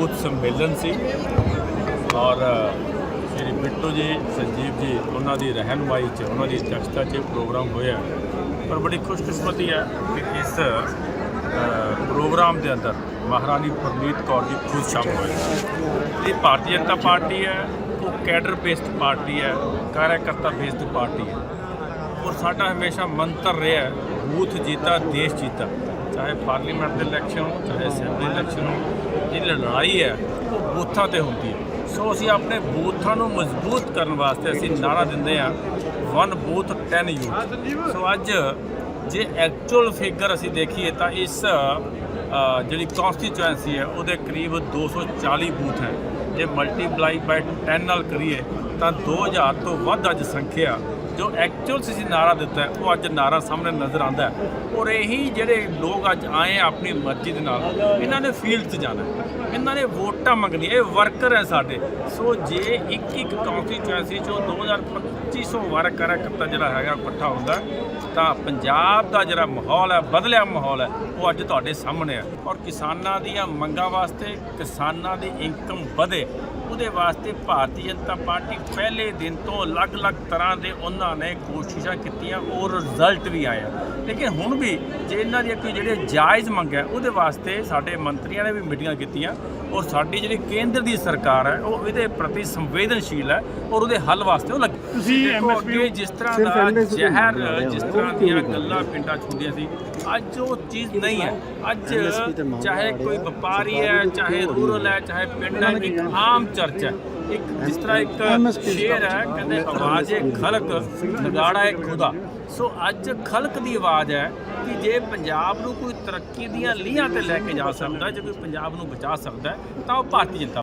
Booth ਸੰਮੇਲਨ ਸੀ। ਔਰ ਸ਼੍ਰੀ ਬਿੱਟੂ ਜੀ, ਸੰਜੀਵ ਜੀ, ਉਹਨਾਂ ਦੀ ਰਹਿਨਮਾਈ 'ਚ, ਉਹਨਾਂ ਦੀ ਅਧਿਕਸ਼ਤਾ 'ਚ ਪ੍ਰੋਗਰਾਮ ਹੋਇਆ। ਪਰ ਬੜੀ ਖੁਸ਼ਕਿਸਮਤੀ ਹੈ ਕਿ ਇਸ ਪ੍ਰੋਗਰਾਮ ਦੇ ਅੰਦਰ ਮਹਾਰਾਣੀ ਪ੍ਰਨੀਤ ਕੌਰ ਜੀ ਖੁਦ ਸ਼ਾਮਲ ਹੋਏ। ਇਹ ਭਾਰਤੀ ਜਨਤਾ ਪਾਰਟੀ ਹੈ, ਉਹ ਕੈਡਰ ਬੇਸਡ ਪਾਰਟੀ ਹੈ ਕਾਰਜਕਰਤਾ ਬੇਸਡ ਪਾਰਟੀ ਹੈ। ਔਰ ਸਾਡਾ ਹਮੇਸ਼ਾ ਮੰਤਰ ਰਿਹਾ ਬੂਥ ਜੀਤਾ, ਦੇਸ਼ ਜੀਤਾ। ਚਾਹੇ ਪਾਰਲੀਮੈਂਟ ਦੇ ਇਲੈਕਸ਼ਨ ਹੋ ਚਾਹੇ ਅਸੈਂਬਲੀ ਇਲੈਕਸ਼ਨ ਹੋ ਜਿਹੜੀ ਲੜਾਈ ਹੈ ਉਹ ਬੂਥਾਂ ਤੇ ਹੁੰਦੀ ਹੈ। ਸੋ ਅਸੀਂ ਆਪਣੇ ਬੂਥਾਂ ਨੂੰ ਮਜ਼ਬੂਤ ਕਰਨ ਵਾਸਤੇ ਅਸੀਂ ਨਾਰਾ ਦਿੰਦੇ ਹਾਂ ਵਨ ਬੂਥ 10 ਯੂਥ ਸੋ ਅੱਜ ਜੇ ਐਕਚੁਅਲ ਫਿਗਰ ਅਸੀਂ ਦੇਖੀਏ ਤਾਂ ਇਸ ਜਿਹੜੀ ਕਨਸਟੀਚੁਐਂਸੀ ਹੈ, ਉਹਦੇ ਕਰੀਬ 240 ਬੂਥ ਹੈ। ਜੇ ਮਲਟੀਪਲਾਈ ਬਾਈ 10 ਨਾਲ ਕਰੀਏ, ਤਾਂ 2000 ਤੋਂ ਵੱਧ ਅੱਜ ਸੰਖਿਆ ਜੋ ਐਕਚੁਅਲ ਸੀ ਨਾਰਾ ਦਿੱਤਾ ਉਹ ਅੱਜ ਨਾਰਾ ਸਾਹਮਣੇ ਨਜ਼ਰ ਆਉਂਦਾ ਹੈ। ਔਰ ਇਹੀ ਜਿਹੜੇ ਲੋਕ ਅੱਜ ਆਏ ਆਪਣੀ ਮਰਜ਼ੀ ਦੇ ਨਾਲ, ਇਹਨਾਂ ਨੇ ਫੀਲਡ 'ਚ ਜਾਣਾ ਇਹਨਾਂ ਨੇ ਵੋਟਾਂ ਮੰਗਣੀਆਂ, ਇਹ ਵਰਕਰ ਹੈ ਸਾਡੇ। ਸੋ ਜੇ ਇੱਕ ਇੱਕ ਕਨਸਟੀਚੁਐਂਸੀ ਚੋਂ 2250 ਵਰਕ ਕਰਤਾ ਜਿਹੜਾ ਹੈਗਾ, ਇਕੱਠਾ ਹੁੰਦਾ ਤਾਂ ਪੰਜਾਬ ਦਾ ਜਿਹੜਾ ਮਾਹੌਲ ਹੈ, ਬਦਲਿਆ ਮਾਹੌਲ ਹੈ, ਉਹ ਅੱਜ ਤੁਹਾਡੇ ਸਾਹਮਣੇ ਹੈ। ਔਰ ਕਿਸਾਨਾਂ ਦੀਆਂ ਮੰਗਾਂ ਵਾਸਤੇ, ਕਿਸਾਨਾਂ ਦੀ ਇਨਕਮ ਵਧੇ, ਉਹਦੇ ਵਾਸਤੇ ਭਾਰਤੀ ਜਨਤਾ ਪਾਰਟੀ ਪਹਿਲੇ ਦਿਨ ਤੋਂ ਅਲੱਗ-ਅਲੱਗ ਤਰ੍ਹਾਂ ਦੇ ਉਹਨਾਂ ਨੇ ਕੋਸ਼ਿਸ਼ਾਂ ਕੀਤੀਆਂ ਔਰ ਰਿਜ਼ਲਟ ਵੀ ਆਇਆ ਲੇਕਿਨ ਹੁਣ ਵੀ ਜੇ ਇਹਨਾਂ ਦੀਆਂ ਕੋਈ ਜਿਹੜੇ ਜਾਇਜ਼ ਮੰਗ ਹੈ ਉਹਦੇ ਵਾਸਤੇ ਸਾਡੇ ਮੰਤਰੀਆਂ ਨੇ ਵੀ ਮੀਟਿੰਗਾਂ ਕੀਤੀਆਂ ਔਰ ਸਾਡੀ ਜਿਹੜੀ ਕੇਂਦਰ ਦੀ ਸਰਕਾਰ ਹੈ ਉਹ ਇਹਦੇ ਪ੍ਰਤੀ ਸੰਵੇਦਨਸ਼ੀਲ ਹੈ ਔਰ ਉਹਦੇ ਹੱਲ ਵਾਸਤੇ ਉਹ ਲੱਗੀ ਤੁਸੀਂ ਅੱਗੇ ਜਿਸ ਤਰ੍ਹਾਂ ਦਾ ਜ਼ਹਿਰ। ਜਿਸ ਤਰ੍ਹਾਂ ਦੀਆਂ ਗੱਲਾਂ ਪਿੰਡਾਂ 'ਚ ਹੁੰਦੀਆਂ ਸੀ ਅੱਜ ਉਹ ਚੀਜ਼ ਨਹੀਂ ਹੈ। ਅੱਜ ਚਾਹੇ ਕੋਈ ਵਪਾਰੀ ਹੈ ਚਾਹੇ ਰੂਰਲ ਹੈ? ਚਾਹੇ ਪਿੰਡ ਹੈ ਇੱਕ ਆਮ ਚਰਚਾ ਹੈ। ਇੱਕ ਜਿਸ ਤਰ੍ਹਾਂ ਇੱਕ MSP ਸ਼ੇਰ ਹੈ, ਕਹਿੰਦੇ ਆਵਾਜ਼ ਆਵਾਜ਼ੇ ਖਲਕ ਨਗਾੜਾ ਹੈ ਖੁਦਾ। ਸੋ ਅੱਜ ਖਲਕ ਦੀ ਆਵਾਜ਼ ਹੈ ਕਿ ਜੇ ਪੰਜਾਬ ਨੂੰ ਕੋਈ ਤਰੱਕੀ ਦੀਆਂ ਲੀਹਾਂ ਤੇ ਲੈ ਕੇ ਜਾ ਸਕਦਾ ਜੇ ਕੋਈ ਪੰਜਾਬ ਨੂੰ ਬਚਾ ਸਕਦਾ ਤਾਂ ਉਹ ਭਾਰਤੀ ਜਨਤਾ